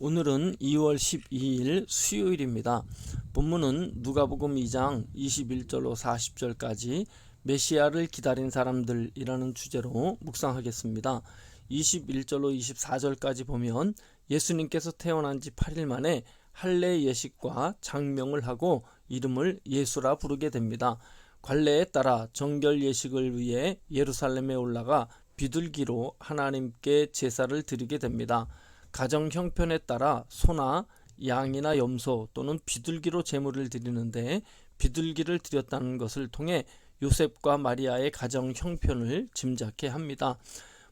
오늘은 2월 12일 수요일입니다. 본문은 누가복음 2장 21절로 40절까지 메시아를 기다린 사람들이라는 주제로 묵상하겠습니다. 21절로 24절까지 보면 예수님께서 태어난 지 8일 만에 할례 예식과 장명을 하고 이름을 예수라 부르게 됩니다. 관례에 따라 정결 예식을 위해 예루살렘에 올라가 비둘기로 하나님께 제사를 드리게 됩니다. 가정 형편에 따라 소나 양이나 염소 또는 비둘기로 제물을 드리는데 비둘기를 드렸다는 것을 통해 요셉과 마리아의 가정 형편을 짐작해 합니다.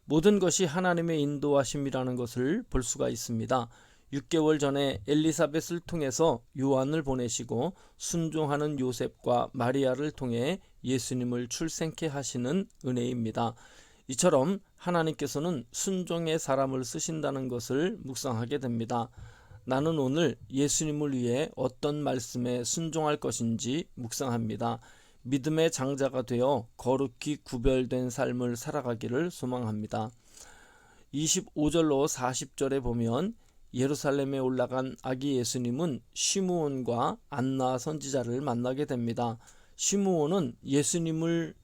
모든 것이 하나님의 인도하심이라는 것을 볼 수가 있습니다. 6개월 전에 엘리사벳을 통해서 요한을 보내시고 순종하는 요셉과 마리아를 통해 예수님을 출생케 하시는 은혜입니다. 이처럼 하나님께서는 순종의 사람을 쓰신다는 것을 묵상하게 됩니다. 나는 오늘 예수님을 위해 어떤 말씀에 순종할 것인지 묵상합니다. 믿음의 장자가 되어 거룩히 구별된 삶을 살아가기를 소망합니다. 25절로 40절에 보면 예루살렘에 올라간 아기 예수님은 시므온과 안나 선지자를 만나게 됩니다. 시므온은 예수님을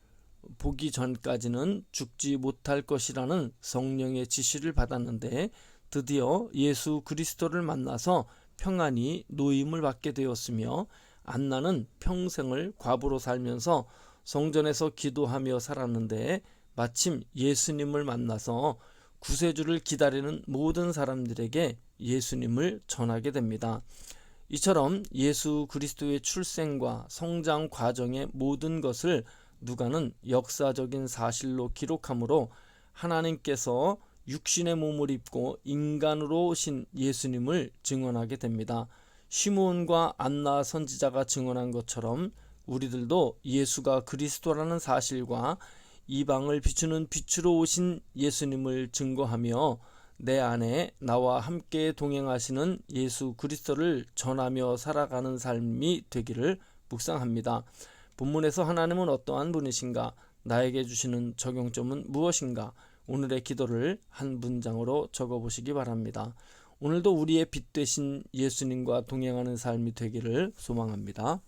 보기 전까지는 죽지 못할 것이라는 성령의 지시를 받았는데 드디어 예수 그리스도를 만나서 평안히 노임을 받게 되었으며 안나는 평생을 과부로 살면서 성전에서 기도하며 살았는데 마침 예수님을 만나서 구세주를 기다리는 모든 사람들에게 예수님을 전하게 됩니다. 이처럼 예수 그리스도의 출생과 성장 과정의 모든 것을 누가는 역사적인 사실로 기록하므로 하나님께서 육신의 몸을 입고 인간으로 오신 예수님을 증언하게 됩니다. 시므온과 안나 선지자가 증언한 것처럼 우리들도 예수가 그리스도라는 사실과 이방을 비추는 빛으로 오신 예수님을 증거하며 내 안에 나와 함께 동행하시는 예수 그리스도를 전하며 살아가는 삶이 되기를 묵상합니다. 본문에서 하나님은 어떠한 분이신가? 나에게 주시는 적용점은 무엇인가? 오늘의 기도를 한 문장으로 적어 보시기 바랍니다. 오늘도 우리의 빛 되신 예수님과 동행하는 삶이 되기를 소망합니다.